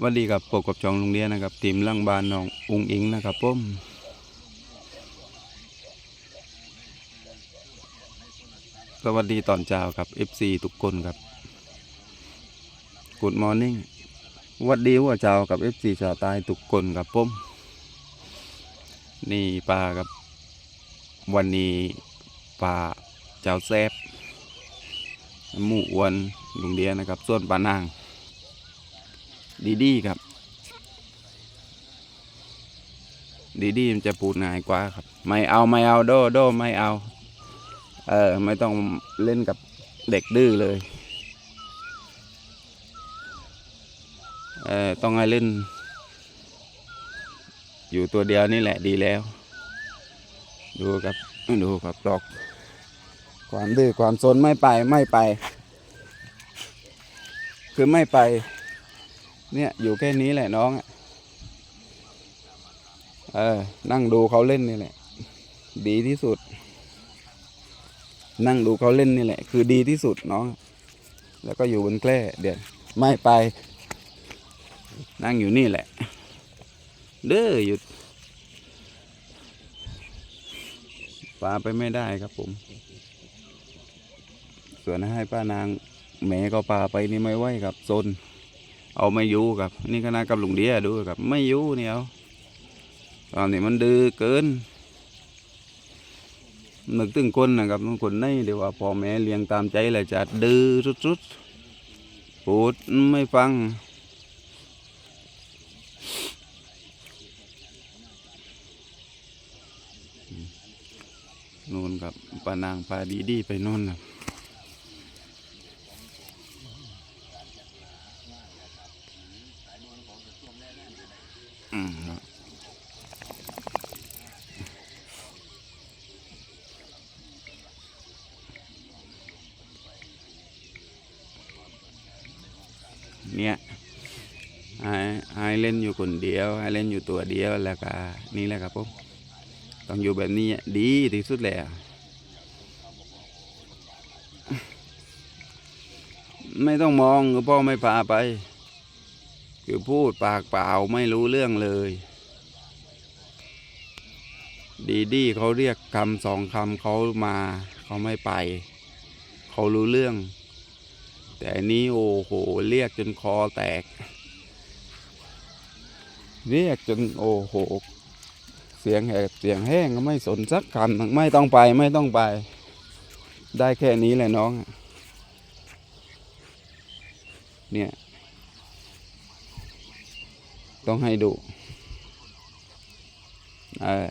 วันดีกับปกกับจองโรงเรียนนะครับทีมล่างบานน้องอุงอิงนะครับผมสวัสดีตอนเช้าครับ FC ทุกคนครับ Good morning วัดดีหัวเช้ากับ FC ชาวใต้ทุกคนครับผมนี่ปลาครับ วันนี้ปลาเจ้าแซบหมูอ้วนโรงเรียนนะครับ ส่วนปลานาง ดีดีครับ ดีดีมันจะปูดง่ายกว่าครับ ไม่เอาไม่เอาโดโดไม่เอา เออ ไม่ต้องเล่นกับเด็กดื้อเลย เออต้องให้เล่น อยู่ตัวเดียวนี่แหละดีแล้ว ดูครับดูครับดอกความดื้อความซนไม่ไปไม่ไป คือไม่ไป เนี่ยอยู่แค่นี้แหละน้องเออ นั่งดูเขาเล่นนี่แหละ ดีที่สุด นั่งดูเขาเล่นนี่แหละ คือดีที่สุดน้อง แล้วก็อยู่บนแคร่เดี๋ยวไม่ไป นั่งอยู่นี่แหละ เด้อหยุดปลาไปไม่ได้ครับผม ส่วนให้ป้านางแหม่ก็ปลาไปนี่ไม่ไหวครับซน เอาไม่อยู่ครับ นี่คณะกับลุงเดียดูครับ ไม่อยู่เนี่ยเอาตอนนี้มันดื้อเกินนึกถึงคนนะครับคนในเดี๋ยวว่าพ่อแม่เลี้ยงตามใจแหละจะดื้อสุดๆพูดไม่ฟังนู่นครับปานางปลาดีดีๆไปนู่นครับ เนี่ยไอ้ไอ้เล่นอยู่คนเดียวไอ้เล่นอยู่ตัวเดียวแล้วก็นี่แหละครับผมต้องอยู่แบบนี้ดีที่สุดแล้วไม่ต้องมองคือพ่อไม่พาไป คือพูดปากเปล่าไม่รู้เรื่องเลย ดีดีเขาเรียกคำสองคำเขามา เขาไม่ไป เขารู้เรื่อง แต่อันนี้โอ้โหเรียกจนคอแตก เรียกจนโอ้โห เสียงแหบเสียงแห้งก็ไม่สนสักคำไม่ต้องไปไม่ต้องไป ได้แค่นี้แหละน้อง เนี่ย ต้องให้ดู เออ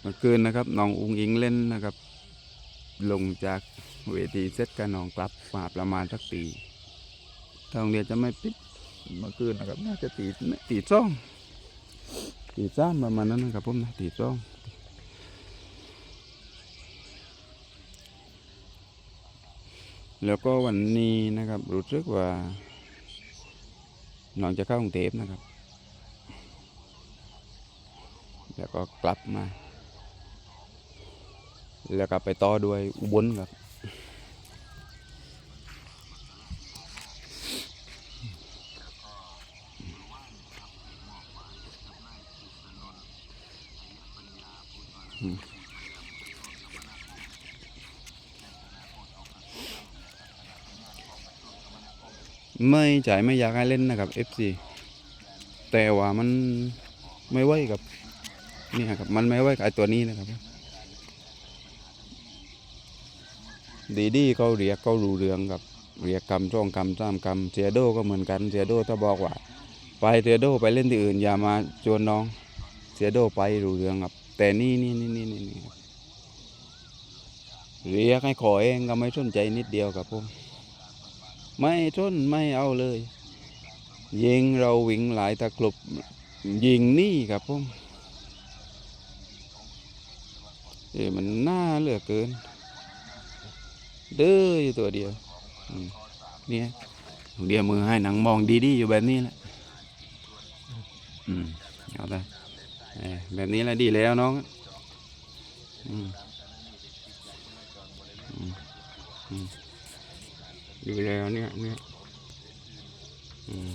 เมื่อคืนนะครับน้องอุงอิงเล่นนะครับ ลงจากเวทีเซตกับน้องกลับมาประมาณสักตีทางเรียนจะไม่ปิดเมื่อคืนนะครับ น่าจะตีตีซ่อง ตีซ้ำประมาณนั้นนะครับผมนะตีซ่องแล้วก็วันนี้นะครับรู้สึกว่าน้องจะเข้ากรุงเทพนะครับ แล้วก็กลับมา แล้วก็ไปต่อด้วยอุบลครับไม่จ่ายไม่อยากให้เล่นนะครับ FC แต่ว่ามันไม่ไหวกับนี่ครับ มันไม่ไหวกับไอตัวนี้นะครับ ดีดีเขาเรียกเขารู้เรื่องกับเรียกคำช่องคำสามคำเสียโดก็เหมือนกันเสียโดถ้าบอกว่า ไปเสียโดไปเล่นที่อื่นอย่ามาชวนน้องเสียโดไปรู้เรื่องครับ แต่นี่นี่นี่นี่นี่นี่เรียกให้ขอเองก็ไม่สนใจนิดเดียวครับผมไม่ทนไม่เอาเลย ยิงเราวิ่งหลายตะกลุบยิงนี่ครับผมเอ้ยมันน่าเหลือเกิน เด้ออยู่ตัวเดียวเนี่ยเดียวมือให้หนังมองดีๆอยู่แบบนี้แหละอืมเอาไปแบบนี้แหละดีแล้วน้องอืมอืมอืมอยู่แล้วเนี่ยเนี่ยอืม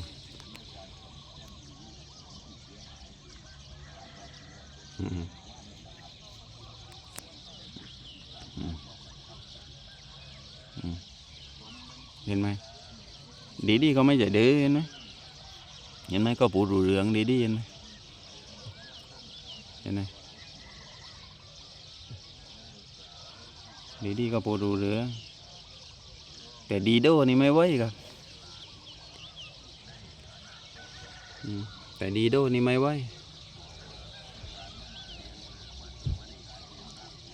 อืมอืมอืม เห็นไหมดีดีก็ไม่ใจดื้อเห็นไหมเห็นไหมก็ปูรูเรืองดีดีเห็นไหมเห็นไหมดีดีก็ปูรูเรืองแต่ดีโดนี่ไม่ไหวครับแต่ดีโดนี่ไม่ไหว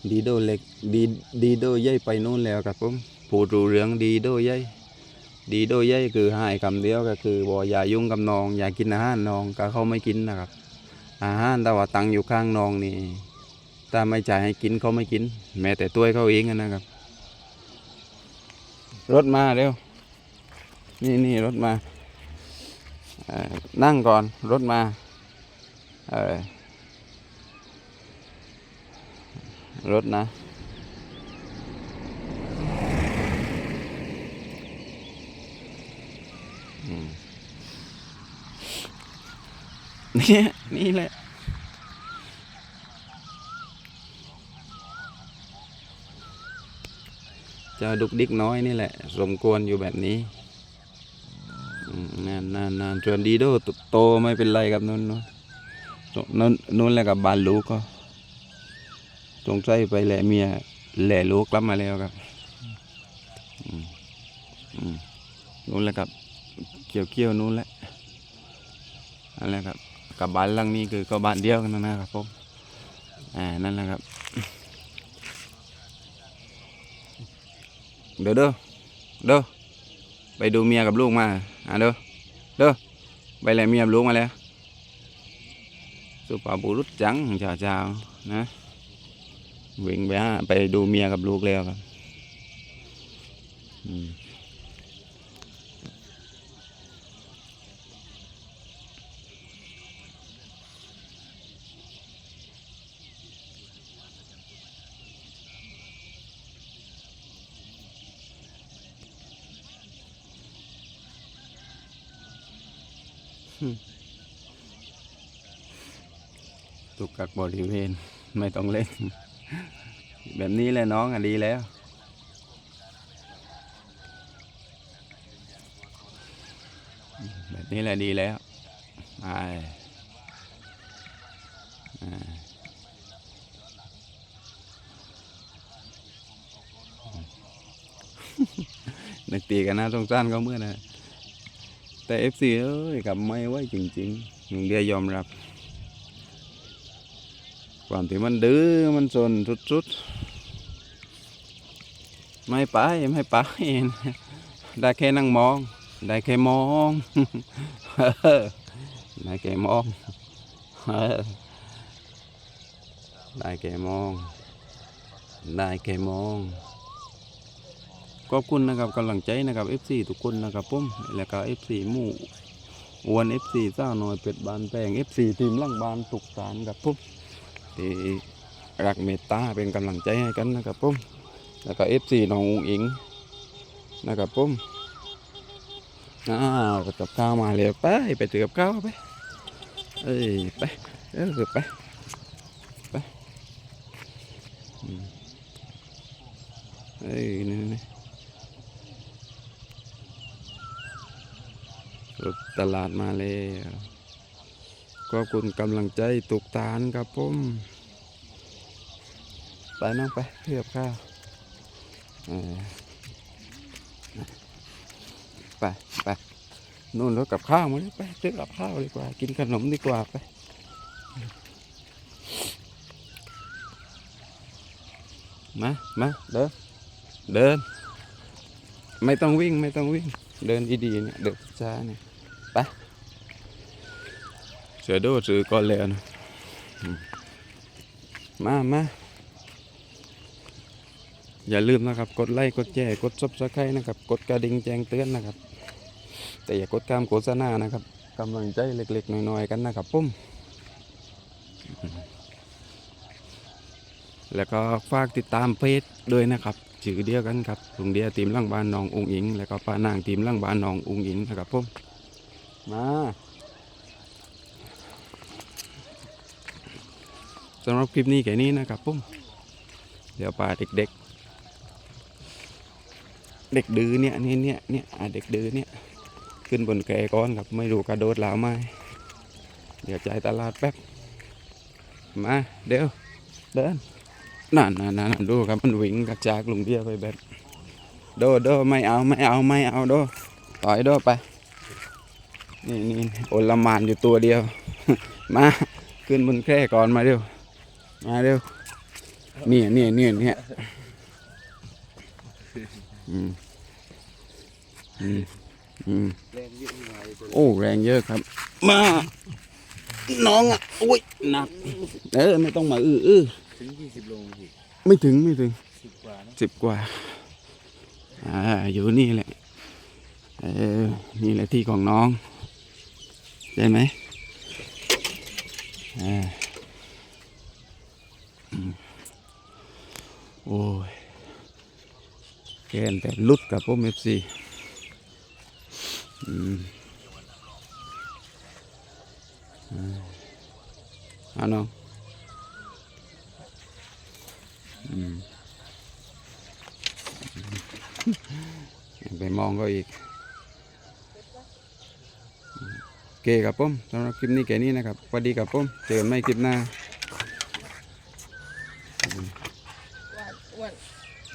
ดีโดเล็กดีดีโดใหญ่ไปนู่นแล้วครับผมผูดรู้เรื่องดีโดใหญ่ ดีโดใหญ่คือให้คำเดียวก็คือบอกอย่ายุ่งกับน้อง อย่ากินอาหารน้องก็เขาไม่กินนะครับ อาหารแต่ว่าตังอยู่ข้างน้องนี่ถ้าไม่จ่ายให้กินเขาไม่กิน แม้แต่ตัวเขาเองนะครับ รถมาเร็ว นี่นี่รถมานั่งก่อนรถมาเออรถนะ เนี่ยนี่แหละ เจ้าดุกดิกน้อยนี่แหละ สมควรอยู่แบบนี้นานนานนานส่วนดีโดโตโตไม่เป็นไรครับนู่นนู่นนู่นนู่นแหละกับบานลูกก็สงสัยไปแหละเมียแหละลูกกลับมาแล้วครับนู่นแหละครับเกี่ยวเกี่ยวนู่นแหละนั่นแหละครับ กับบ้านหลังนี้คือก็บ้านเดียวกันนั่นนะครับผมอ่านั่นแหละครับเดี๋ยวเด้อเด้อไปดูเมียกับลูกมาอะเด้อเด้อไปแลเมียกับลูกมาแล้วสุภาพบุรุษจังชาวชาๆนะวิ่งไปฮะไปดูเมียกับลูกแล้วครับอืม ตุกกักบริเวณไม่ต้องเล่น แบบนี้แหละน้องอะดีแล้ว แบบนี้แหละดีแล้วไปอ่านึกตีกันนะสงสารเขาเมื่อนะ แต่เอฟซีเอ้ยกับไม่ไหวจริงๆหนึ่งเดียยอมรับ ความที่มันดื้อมันสนสุดๆ ไม่ไปไม่ไปได้แค่นั่งมอง ได้แค่มองได้แค่มองได้แค่มองได้แค่มอง ขอบคุณนะครับกำลังใจนะครับ FC ทุกคนนะครับผมแล้วก็ FC หมู่อวน FC เจ้าหน่อยเป็ดบานแปลง FC ทีมล่างบานตุกสารครับผมที่รักเมตตาเป็นกำลังใจให้กันนะครับผมแล้วก็เอฟซีน้องอุงอิงนะครับผมอ้าวกับข้าวมาเลยไปไปถือกับข้าวไปเอ้ยไปเออไปไปเอ้ยนี่ รถตลาดมาแล้วขอบคุณกำลังใจตุกตานครับผมไปน้องไปเทียบข้าวเออไปไปนู่นรถกับข้าวมาเลยไปซื้อกับข้าวดีกว่า กินขนมดีกว่าไปมามาเดินเดิน ไม่ต้องวิ่งไม่ต้องวิ่ง เดินดีๆเนี่ยเดินช้าเนี่ย ไปเสือโดดซื้อก่อนเลยนะมามาอย่าลืมนะครับ กดไลค์กดแชร์กดซับสไครต์นะครับ กดกระดิ่งแจ้งเตือนนะครับ แต่อย่ากดข้ามโฆษณานะครับกำลังใจเล็กๆน้อยๆกันนะครับปุ้มแล้วก็ฝากติดตามเพจด้วยนะครับชื่อเดียวกันครับลุงเดียทีมล่างบ้านน้องอุงอิง แล้วก็ป้านางทีมล่างบ้านน้องอุงอิงนะครับผม มาสำหรับคลิปนี้แค่นี้นะครับผมเดี๋ยวป้าเด็กๆ เด็กดื้อเนี่ยเนี่ยเนี่ยเนี่ยอะเด็กดื้อเนี่ยขึ้นบนแกก่อนครับไม่รู้กระโดดหลาวไหมเดี๋ยวจ่ายตลาดแป๊บมาเดี๋ยวเดินนั่นนั่นนั่นดูครับมันวิ่งกระจากลุงเดียไปแบบโดโดไม่เอาไม่เอาไม่เอาโดต่อยโดไป นี่นี่โอลหมานอยู่ตัวเดียว มาขึ้นบนแคร่ก่อนมาเร็ว มาเร็วเนี่ยเนี่ยเนี่ยเนี่ยอืมอืมอืมแรงเยอะยังไงตัวโอ้แรงเยอะครับ มาน้องอะอุ้ยหนัก เออไม่ต้องมาอื้ออื้อถึงยี่สิบโลพี่ไม่ถึงไม่ถึงสิบกว่านะสิบกว่าอ่าอยู่นี่แหละเออนี่แหละที่ของน้องใช่ไหมอ่าอืมโอ้ยแกนแต่ลุดกับพวกเอฟซีอ่าน้องอืมไปมองก็อีกโอ เคครับผมสำหรับคลิปนี้แค่นี้นะครับสวัสดีครับผมเจอกันใหม่คลิปหน้า